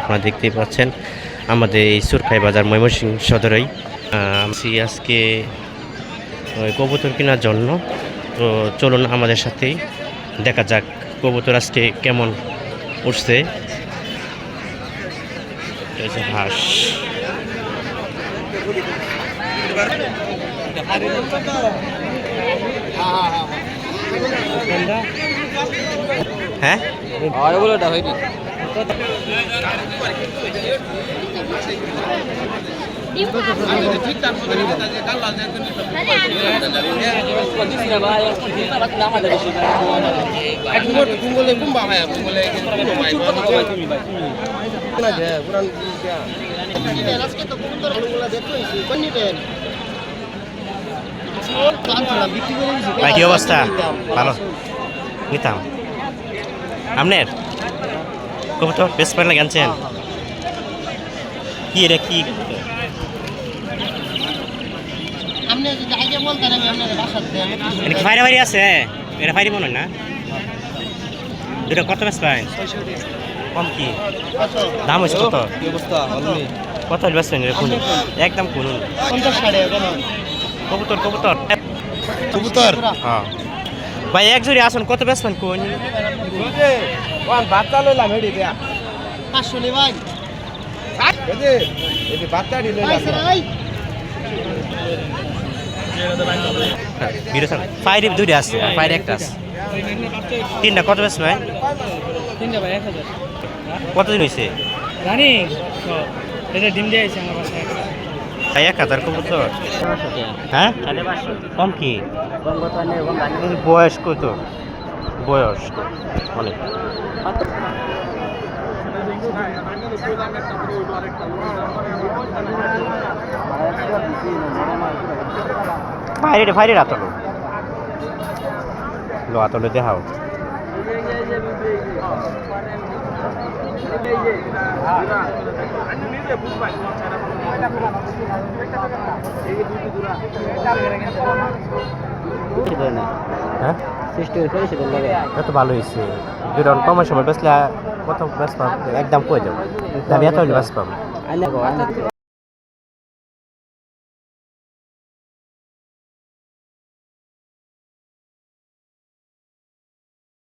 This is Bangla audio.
আপনারা দেখতেই পাচ্ছেন আমাদের এই সুরখাই বাজার ময়মনসিংহ সদরেই। আসছি আজকে কবুতর কেনার জন্য। তো চলুন আমাদের সাথেই দেখা যাক কবুতর আজকে কেমন উঠছে। হাঁস। হ্যাঁ? ভাই কি অবস্থা? ভালো? নিতাম আপনার কবুতর বেশ পারলে গানছেন কি এটা কি? ফাইরা ফাইরি আছে? এটা ফাইরি মনে হয় না? দুটো কত বেশ পাই কম কি? দাম হয়েছে কত? কত বেশ একদম কোন। কবুতর। কবুতর? কবুতর। হ্যাঁ। ভাই এক জোড়ি আসুন কত বেশ পান কোন বাচ্চা লইলাম হেডি দেয়া। পাঁচশো নে ভাই। বাচ্চা ফাইরি দুইটা আছে আর একটা আছে। তিনটা কত বেশ ভাই? তিনটা ভাই এক হাজার। কতদিন হয়েছে রানি। এটা ডিম দিয়ে আছে আমার বাসায়। ভাই, এক হাজার কবুতর। হ্যাঁ? কম কি? বয়স কত বয়স অনেক বাইরে বাইরে আতলো। লো, আতলো, দেখাও। হ্যাঁ? এত ভালো হয়েছে। দুটো কমের সময় বেসলে কত বেস একদম কয়ে যাব? আমি এত বেস